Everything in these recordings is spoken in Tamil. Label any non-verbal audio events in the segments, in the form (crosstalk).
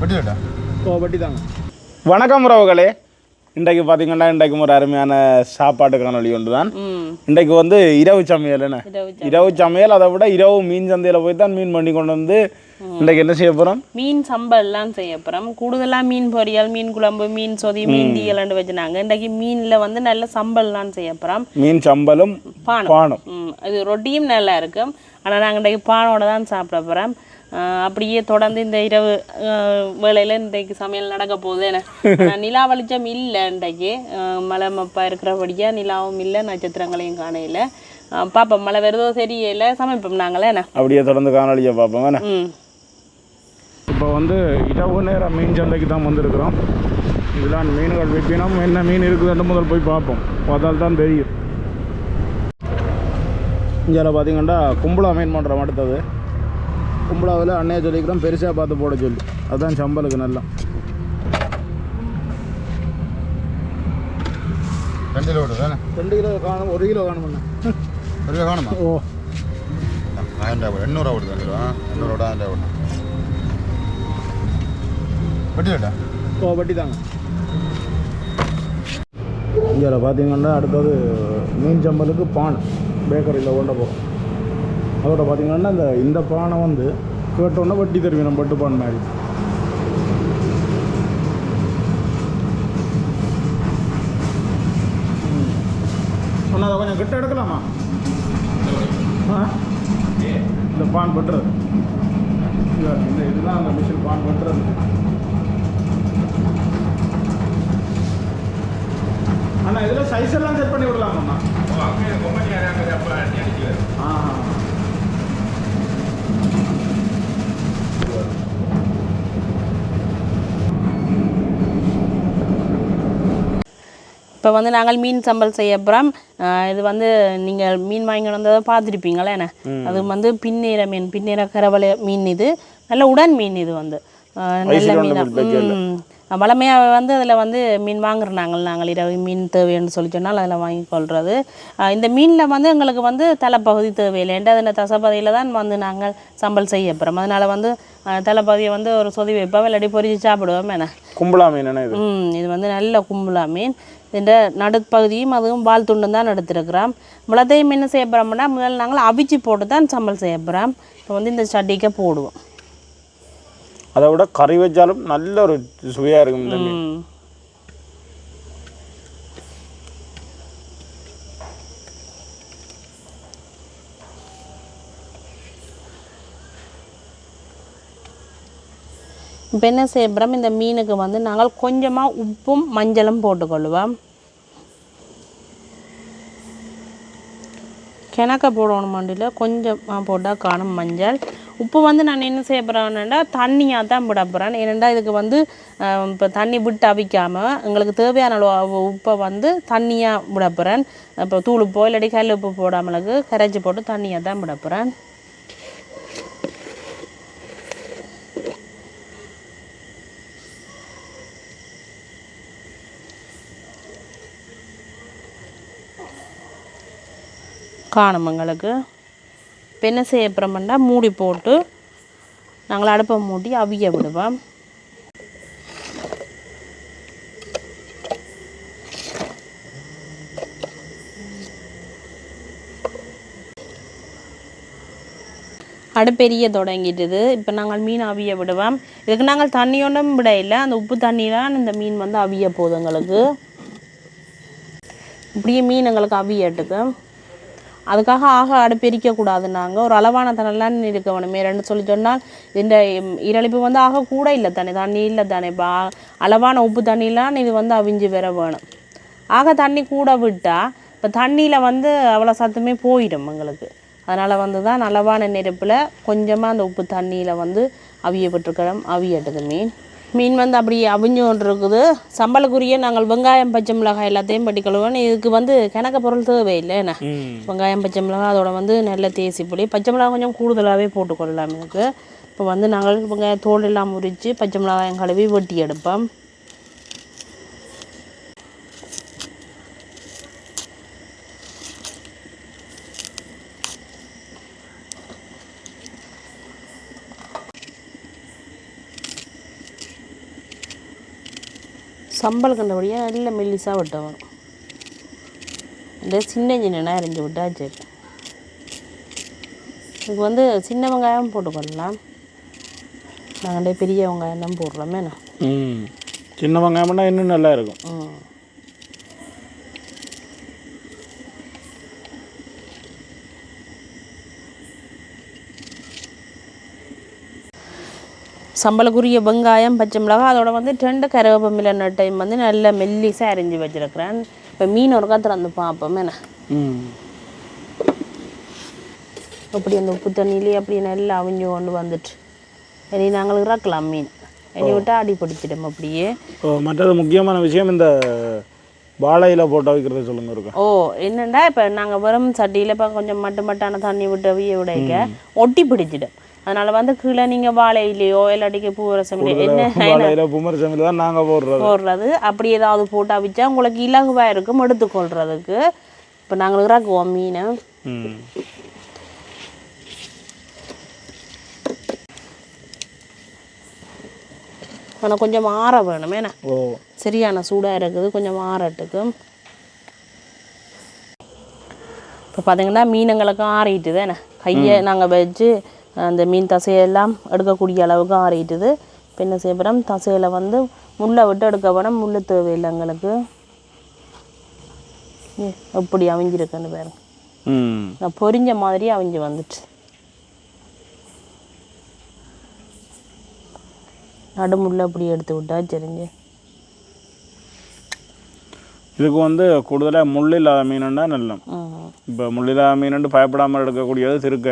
வெட்டிடா ஓ வட்டி தாங்க வணக்கம் உறவுகளே. இன்றைக்கு பார்த்தீங்கன்னா இன்றைக்கும் ஒரு அருமையான சாப்பாட்டு காணொளி ஒன்று தான் இன்றைக்கு வந்து இரவு சமையல் என்ன? இரவு சமையல். அதை விட இரவு மீன் சந்தையில் போய் தான் மீன் பண்ணி கொண்டு வந்து இன்றைக்கு என்ன செய்ய போகிறோம் மீன் சம்பல்லாம் செய்ய போகிறோம் கூடுதலாக மீன் பொரியல் மீன் குழம்பு மீன் சொதி மீன் தீயலண்டு வச்சுனாங்க. இன்றைக்கு மீனில் வந்து நல்ல சம்பல்லாம் செய்ய போகிறோம் மீன் சம்பலும் பானம். பானம். இது ரொட்டியும் நல்லா இருக்கும். ஆனால் நாங்கள் இன்றைக்கு பானோட தான் சாப்பிட போகிறோம் அப்படியே தொடர்ந்து இந்த இரவு அஹ், வேளையில இன்றைக்கு சமையல் நடக்க போகுது என்ன நிலா வெளிச்சம் இல்லை இன்றைக்கு. மழை மப்பா இருக்கிறபடியா நிலாவும் இல்லை நட்சத்திரங்களையும் காணையில். பார்ப்போம் மழை வருதோ தெரியல சமைப்போம் நாங்களே என்ன அப்படியே தொடர்ந்து காணொலியை பார்ப்போம் என்ன இப்போ வந்து இரவு நேரம் மீன் சந்தைக்கு தான் வந்திருக்கிறோம். இதெல்லாம் மீன்கள் விற்பினோம். என்ன மீன் இருக்குதுன்னு முதல் போய் பார்ப்போம் பார்த்தால் தான் தெரியும். இங்கே பார்த்தீங்கன்னா கும்பலா மீன் பண்ணுறோம் அடுத்தது. கும்பலாவில் அன்னைய சொல்லிக்கிறோம் பெருசாக பார்த்து போட சொல்லி. அதுதான் சம்பலுக்கு நல்லா. ரெண்டு கிலோ தானே? ரெண்டு கிலோ காணும் ஒரு கிலோ காணும் ஒரு கிலோ காணுமா? ஓ. ஆயிரம் ரூபா எண்ணூறுவா ரெண்டு ரூபா எண்ணூறுவா ஆயிரம் ரூபா விடுது வெட்டிடா ஓ வட்டி தாங்க. இங்கே பார்த்தீங்கன்னா அடுத்தது மீன் சம்பலுக்கு பானை. பேக்கரியில் கொண்டு போகிறோம் அதோட பார்த்தீங்கன்னா இந்த இந்த பானை வந்து கேட்டோன்னே வட்டி தருவீங்க நம்ம பட்டு பான் மாதிரி. அதை கொஞ்சம் கிட்ட எடுக்கலாமா? ஆ? இந்த பான் பட்டுறது இந்த இதுதான் அந்த மிஷின் பான் பட்டுறது அண்ணா இதில் சைஸ் எல்லாம் செட் பண்ணி விடலாமாண்ணா? ஆ. இப்போ வந்து நாங்கள் மீன் சம்பல் செய்ய போகிறோம் இது வந்து நீங்கள் மீன் வாங்கி வந்ததை பார்த்துருப்பீங்களே என்ன? அது வந்து பின்னீர மீன் பின்னீர கரவலை மீன் இது. நல்ல உடன் மீன் இது வந்து. நல்ல மீன். வளமையாக வந்து அதில் வந்து மீன் வாங்குறோம் நாங்கள் நாங்கள் இரவு மீன் தேவைன்னு சொல்லி சொன்னால் அதில் வாங்கி கொள்வது இந்த மீனில் வந்து எங்களுக்கு வந்து தலைப்பகுதி தேவையில்லை. ஏன்டா அதில் தசப்பகுதியில் தான் வந்து நாங்கள் சம்பல் செய்ய போகிறோம் அதனால் வந்து தலைப்பகுதியை வந்து ஒரு சொதி வைப்போம் இல்லாட்டி பொரிச்சு சாப்பிடுவோம் என்ன கும்பலா மீன் ம் இது வந்து நல்ல கும்பலா மீன். இந்த நடுப்பகுதியும் அதுவும் வால் துண்டும் தான் எடுத்துருக்குறோம். இவ்வளோத்தையும் என்ன செய்ய போகிறோம்னா முதல்ல நாங்கள் அவிச்சு போட்டு தான் சம்பல் செய்ய போகிறோம் இப்போ வந்து இந்த சட்டிக்கை போடுவோம். அதை விட கறி வச்சாலும் நல்ல ஒரு சுவையாக இருக்கும் தம்பி இப்போ என்ன செய்ய இந்த மீனுக்கு வந்து நாங்கள் கொஞ்சமாக உப்பும் மஞ்சளும் போட்டுக்கொள்ளுவோம் கிணக்க போடணும் மண்டியில். கொஞ்சமாக போட்டால் காணும் மஞ்சள். இப்போ வந்து நான் என்ன செய்ய போகிறேன்னா தண்ணியாக தான் விட போகிறேன் ஏனெண்டா இதுக்கு வந்து இப்போ தண்ணி விட்டு அவிக்காமல் எங்களுக்கு தேவையான அளவு உப்பை வந்து தண்ணியாக விட போகிறேன் இப்போ தூள் உப்போ இல்லாட்டி கல் உப்பு போடாமலுக்கு கரைச்சி போட்டு தண்ணியாக தான் விட போகிறேன் காணும் எங்களுக்கு? இப்போ என்ன செய்ய போகிறோம்னா மூடி போட்டு நாங்கள் அடுப்பை மூடி அவிய விடுவோம். அடுப்பெரிய தொடங்கிட்டுது இப்போ நாங்கள் மீன் அவிய விடுவோம். இதுக்கு நாங்கள் தண்ணி விட இல்லை அந்த உப்பு தண்ணி இந்த மீன் வந்து அவிய போகுது எங்களுக்கு. இப்படியே மீன் எங்களுக்கு அவியட்டுக்கு அதுக்காக ஆக அடுப்பெரிக்கக்கூடாது நாங்கள் ஒரு அளவான தண்ணெல்லாம் இருக்க வேணுமே. ரெண்டு சொல்லி சொன்னால் இந்த இரளிப்பு வந்து ஆக கூட இல்லை தானே. தண்ணி இல்லை தானே. இப்போ அளவான உப்பு தண்ணிலாம் இது வந்து அவிஞ்சு வர வேணும். ஆக தண்ணி கூட விட்டால் இப்போ தண்ணியில் வந்து அவ்வளோ சத்துமே போயிடும் எங்களுக்கு. அதனால் வந்து தான் அளவான நெருப்பில் கொஞ்சமாக அந்த உப்பு தண்ணியில் வந்து அவிய விட்டுருக்கிறோம் அவியட்டுது மீன் மீன் வந்து அப்படி அவிஞ்சு கொண்டு இருக்குது சம்பளுக்குரிய நாங்கள் வெங்காயம் பச்சை மிளகாய் எல்லாத்தையும் பட்டி கழுவணும் இதுக்கு வந்து கிணக்க பொருள் தேவையில்லை என்ன? வெங்காயம் பச்சை மிளகாய் அதோட வந்து நல்ல தேசி புளி. பச்சை மிளகாய் கொஞ்சம் கூடுதலாகவே போட்டுக்கொள்ளலாம் இதுக்கு இப்போ வந்து நாங்கள் வெங்காய தோல் எல்லாம் முறித்து பச்சை மிளகாயம் கழுவி வெட்டி எடுப்போம். சம்பல் கண்டபடியாக நல்ல மெல்லிசாக வெட்ட வரும். இந்த சின்ன சின்ன அரிஞ்சு விட்டா சரி. இதுக்கு வந்து சின்ன வெங்காயம் போட்டுக்கொள்ளலாம் நாங்கள் பெரிய வெங்காயம் தான் போடுறோமே நான் சின்ன வெங்காயம்னா இன்னும் நல்லா இருக்கும். சம்பளக்குரிய வெங்காயம் பச்சை மிளகாய் அதோட வந்து ரெண்டு கருவேப்பமில்லை நட்டையும் வந்து நல்ல மெல்லிசாக அரிஞ்சு வச்சிருக்கிறேன். இப்போ மீன் ஒரு காத்திரம் வந்து பார்ப்போமே ம். அப்படி அந்த உப்பு தண்ணியிலே அப்படி நல்லா அவிஞ்சு கொண்டு வந்துட்டு. இனி நாங்கள் இறக்கலாம் மீன். இனி விட்டு அடி பிடிச்சிடும் அப்படியே. மற்றது முக்கியமான விஷயம் இந்த வாழையில போட்டு வைக்கிறது சொல்லுங்க இருக்கா? ஓ என்னண்டா இப்போ நாங்கள் வெறும் சட்டியில் இப்போ கொஞ்சம் மட்டு மட்டான தண்ணி விட்டு விய விடைக்க ஒட்டி பிடிச்சிடும். அதனால வந்து கீழே நீங்கள் வாழையிலையோ இல்லாட்டிக்கு பூரசம் என்ன (laughs) வாழையில புமரசமில் தான் நாங்கள் போடுறது. போடுறது. அப்படி ஏதாவது போட்டு அவிச்சா உங்களுக்கு இலகுவாக இருக்கும் எடுத்துக்கொள்றதுக்கு. இப்போ நாங்கள் இறக்குவோம் மீனை. ஆனால் கொஞ்சம் ஆற வேணும் ஏன்னா சரியான சூடாக இருக்குது கொஞ்சம் ஆறட்டுக்கு. இப்போ பார்த்தீங்கன்னா மீனுங்களுக்கு ஆறிட்டுது என்ன? கையை நாங்கள் வச்சு அந்த மீன் தசையெல்லாம் எடுக்கக்கூடிய அளவுக்கு ஆறிட்டுது. இப்போ என்ன செய்ய போகிறோம் தசையில் வந்து முள்ளை விட்டு எடுக்க போகிறோம் முள் தேவையில்லை எங்களுக்கு. எப்படி அவிஞ்சிருக்குன்னு பாருங்க. நான் பொரிஞ்ச மாதிரி அவிஞ்சு வந்துட்டு நடுமுள்ள அப்படி எடுத்து விட்டா சரிஞ்சு இதுக்கு வந்து கூடுதலாக முள் இல்லாத மீனுன்னா நல்லம். ம் இப்போ முள் இல்லாத மீனுண்டு பயப்படாமல் எடுக்கக்கூடியது திருக்க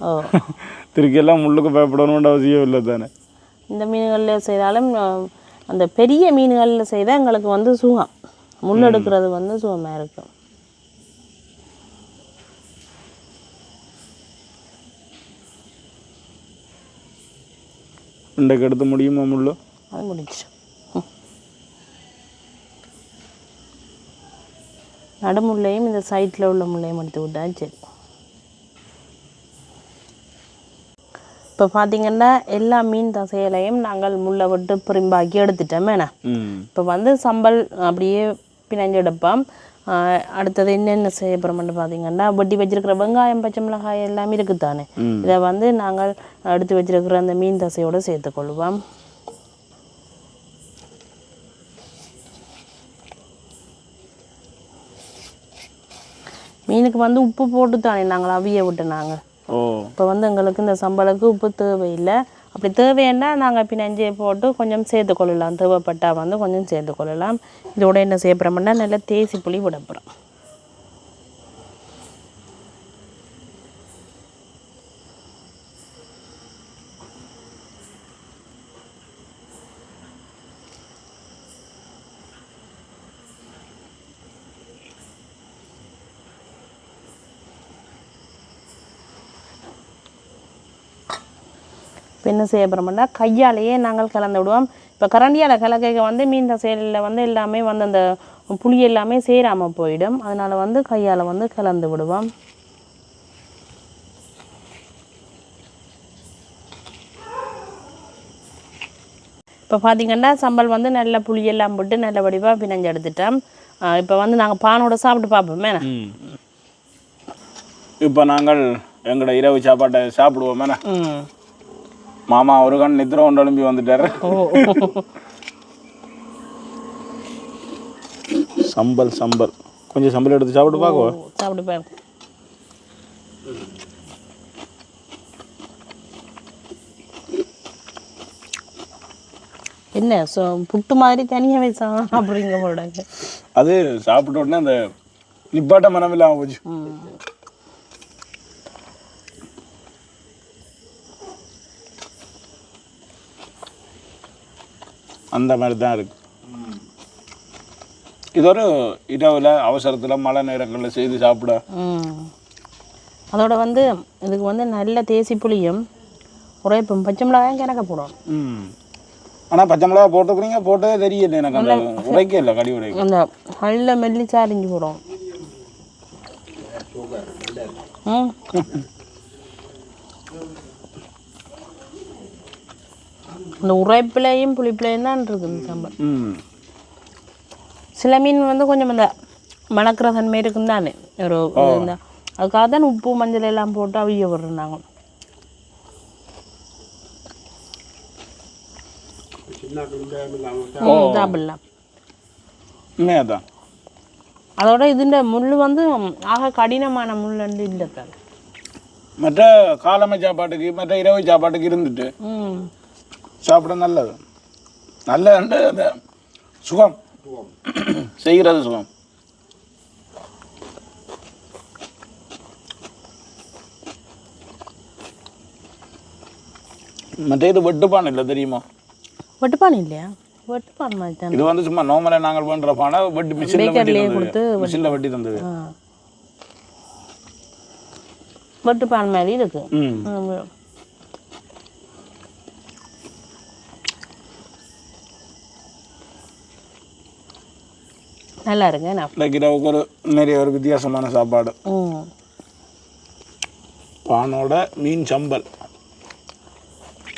ஓ. (laughs) திருக்கையெல்லாம் முள்ளுக்கு பயப்படணுன்ற அவசியம் இல்லை தானே. இந்த மீன்களில் செய்தாலும் அந்த பெரிய மீன்களில் செய்தால் எங்களுக்கு வந்து சுகம். முள் எடுக்கிறது வந்து சுகமாக இருக்கும். இன்றைக்கு எடுத்து முடியுமா முள்ளு? அது முடிச்சிடும் நடுமுள்ளையும் இந்த சைட்டில் உள்ள முள்ளையும் எடுத்து விட்டா சரி. இப்போ பார்த்தீங்கன்னா எல்லா மீன் தசையிலையும் நாங்கள் முள்ளை விட்டு பிரிம்பாக்கி எடுத்துட்டோம் வேணா இப்போ வந்து சம்பல் அப்படியே பிணைஞ்சு எடுப்போம். அடுத்தது என்னென்ன செய்ய போகிறோம்னு பார்த்தீங்கன்னா வெட்டி வச்சிருக்கிற வெங்காயம் பச்சை மிளகாய் எல்லாமே இருக்குது தானே ம். இதை வந்து நாங்கள் எடுத்து வச்சிருக்கிற அந்த மீன் தசையோடு சேர்த்துக்கொள்வோம் மீனுக்கு வந்து உப்பு போட்டு தானே நாங்கள் அவிய விட்டு நாங்கள்? இப்போ வந்து எங்களுக்கு இந்த சம்பளத்துக்கு உப்பு தேவையில்லை. அப்படி தேவைன்னா நாங்கள் பினஞ்சே போட்டு கொஞ்சம் சேர்த்து கொள்ளலாம் தேவைப்பட்டால் வந்து கொஞ்சம் சேர்த்து கொள்ளலாம் இதோட என்ன செய்ய போகிறோம்னா நல்லா தேசி புளி விட போகிறோம் இப்போ என்ன செய்ய போகிறோம்னா கையாலேயே நாங்கள் கலந்து விடுவோம். இப்போ கரண்டியால் கலக்கைக்கு வந்து மீன் தசையில் வந்து எல்லாமே வந்து அந்த புளி எல்லாமே சேராமல் போயிடும். அதனால் வந்து கையால் வந்து கலந்து விடுவோம். இப்போ பார்த்தீங்கன்னா சம்பல் வந்து நல்ல புளியெல்லாம் போட்டு நல்ல வடிவாக பிணைஞ்சு எடுத்துட்டோம். இப்போ வந்து நாங்கள் பானோட சாப்பிட்டு பார்ப்போமே. இப்போ நாங்கள் எங்களோட இரவு சாப்பாட்டை சாப்பிடுவோமே. மாமா ஒரு கண் நித்திர கொண்டு எழும்பி வந்துட்டாரு. சம்பல் சம்பல். கொஞ்சம் சம்பல் எடுத்து சாப்பிட்டு பார்க்குவோ? சாப்பிட்டு பாருங்க என்ன சொ புட்டு மாதிரி தனியாகவே சாப்பிட்றீங்க போடாங்க அது சாப்பிட்ட உடனே அந்த நிப்பாட்ட மனம் இல்லாமல் போச்சு அந்த மாதிரி தான் இருக்கு. இது ஒரு இரவில் அவசரத்தில் மழை நேரங்களில் செய்து சாப்பிட. அதோட வந்து இதுக்கு வந்து நல்ல தேசி புளியும் உரைப்பும் பச்சை மிளகாயும் கிணக்க போடணும். ம். ஆனால் பச்சை மிளகா போட்டுக்கிறீங்க போட்டதே தெரியல எனக்கு அந்த உரைக்க இல்லை கடி உரைக்க அந்த நல்ல மெல்லிச்சா அரிஞ்சு போடும். ம். இந்த உரைப்பிலையும் புளிப்பிலையும் தான் இருக்குது இந்த சாம்பார். சில மீன் வந்து கொஞ்சம் இந்த மணக்கிற தன்மை இருக்கும் தானே. ஒரு இந்த அதுக்காக தான் உப்பு மஞ்சள் எல்லாம் போட்டு அவிய விடுறாங்க. சாப்பிடலாம் அதோட இதுஇந்த முள் வந்து ஆக கடினமான முள் வந்து இல்லை மற்ற காலமை சாப்பாட்டுக்கு மற்ற இரவு சாப்பாட்டுக்கு இருந்துட்டு சாப்பிட நல்லது. அந்த சுகம். செய்கிறது சுகம். மற்ற இது வெட்டுப்பான் இல்லை தெரியுமா? வெட்டுப்பான் இல்லையா? வெட்டுப்பான் மாதிரி இது வந்து சும்மா நார்மலாக நாங்கள் பண்ணுற பானை வெட்டு மிஷினில் வெட்டி கொடுத்து மிஷினில் வெட்டி தந்தது. வெட்டுப்பான் மாதிரி இருக்கு. நல்லா என்ன இன்னைக்கு இரவுக்கு ஒரு நிறைய ஒரு வித்தியாசமான சாப்பாடு. பானோட மீன் சம்பல்.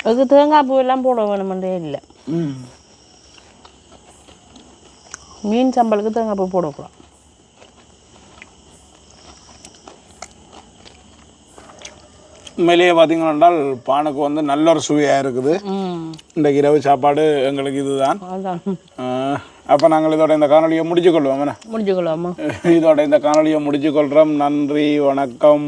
அதுக்கு தேங்காய் பூ எல்லாம் போட வேணுமென்றே இல்லை. மீன் சம்பளுக்கு தேங்காய் பூ போடக்கூடாது உண்மையிலேயே பார்த்தீங்கன்னா பானுக்கு வந்து நல்ல ஒரு சுவையாக இருக்குது. இன்றைக்கு இரவு சாப்பாடு எங்களுக்கு இதுதான். அப்போ நாங்கள் இதோட இந்த காணொலியை முடிச்சு கொள்வோம் என்ன? முடிச்சுக்கலாமா (laughs) இதோட இந்த காணொலியை முடிச்சு கொள்கிறோம் நன்றி வணக்கம்.